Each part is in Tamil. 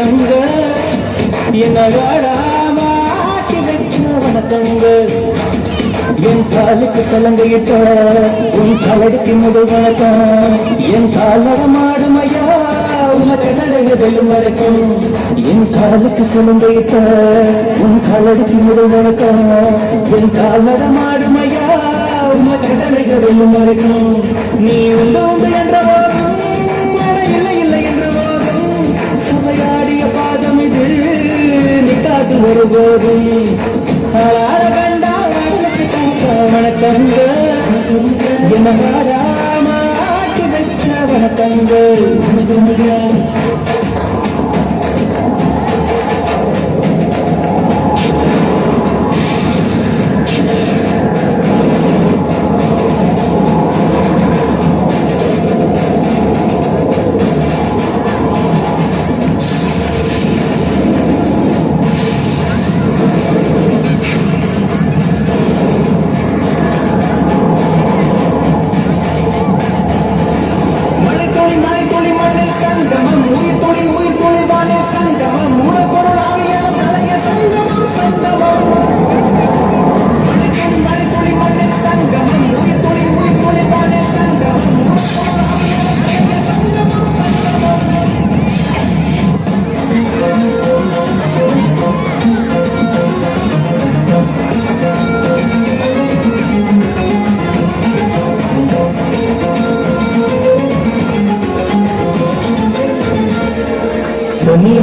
வணக்கங்க என்ன வாடாமாட்டி வச்ச வணக்கங்க என் காலுக்கு சலங்கையிட்ட உன் காலடிக்கு முதல் வணக்கம். என் கால் நடமாடுமையா உனக்கு நடைய வரைக்கும் என் காலுக்கு சலங்கையிட்ட உன் காலடிக்கு முதல் வணக்கம். என் கால் நடமாடுமையா உனக்கு நடைய வரைக்கும் நீ வணக்கங்க என்ன மாறாமாட்டி வச்ச வணக்கங்க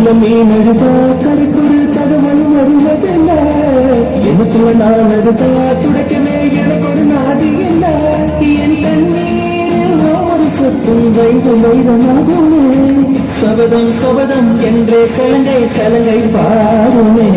உள்ளமே நடுதா? அழுதா கருக்குரு தகவல் வருவதில்ல எனக்குள்ள நான் நடுதா? துடைக்கவே எனக்கு ஒரு நாதி இல்ல என் தண்ணீர் ஒவ்வொரு சொத்தும் வைரம் வைரமாகுமே. சபதம் சபதம் என்றே சலங்கை சலங்கை பாருமே.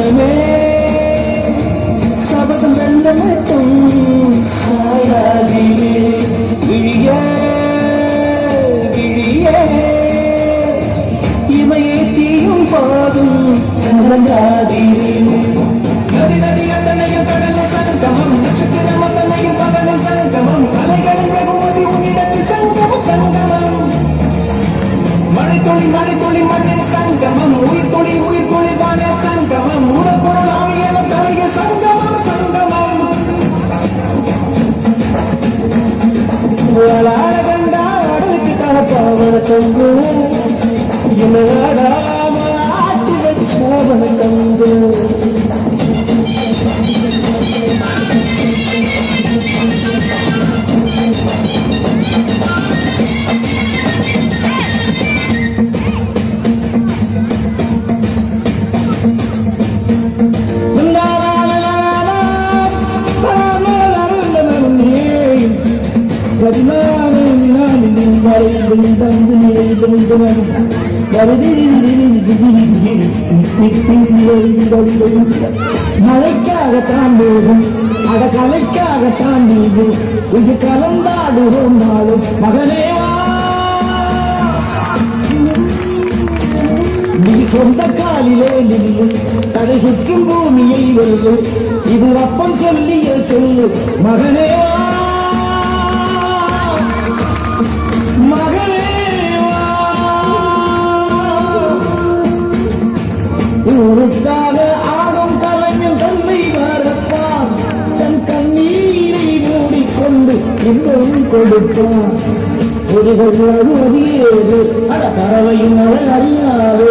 மனமே சபதம் வெல்ல மட்டும் சாயாதிலே விழிய விழிய. இமையை தீயும் போதும் கலங்காதிலே மழைத்துளி மழைத்துளி மண்ணில் சங்கமம். உயிர் துளி உயிர் துளி தானே சங்கமம். உடற்பொருள் மழைக்காகத்தான் போகும் அட கலைக்காகத்தான் நீது இது கலந்தாடுவோம் நாளும் மகனே நீ சொந்த காலிலே நில்லு தடை சுற்றும் பூமியை வெல்லு இது அப்பம் சொல்லிய சொல்லு மகனே ஊருக்காக ஆடும் கலைஞன் தன்னை வரப்பான் தன் கண்ணீரை மூடிக்கொண்டு இன்னும் கொடுப்பான். ஒருவர் அழுவதியேது அட பறவையும் மழை அறியாது.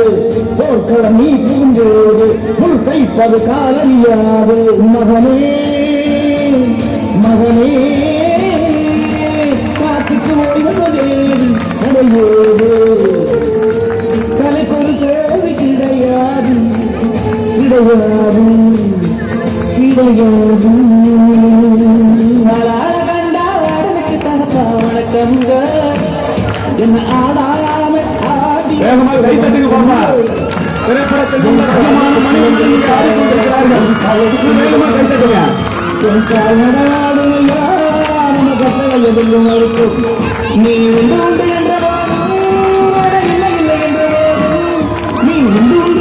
போர்க்களம் நீ புகுந்தோடு முள் தைப்பது காலறியாது. மகனே மகனே கைத்தட்டுக்கு போமா திரைப்படத்தில் மேலுமா கைத்தட்டுங்க நீ உண்டு உண்டு என்றவோ இல்லை இல்லை என்றவோ நீ உண்டு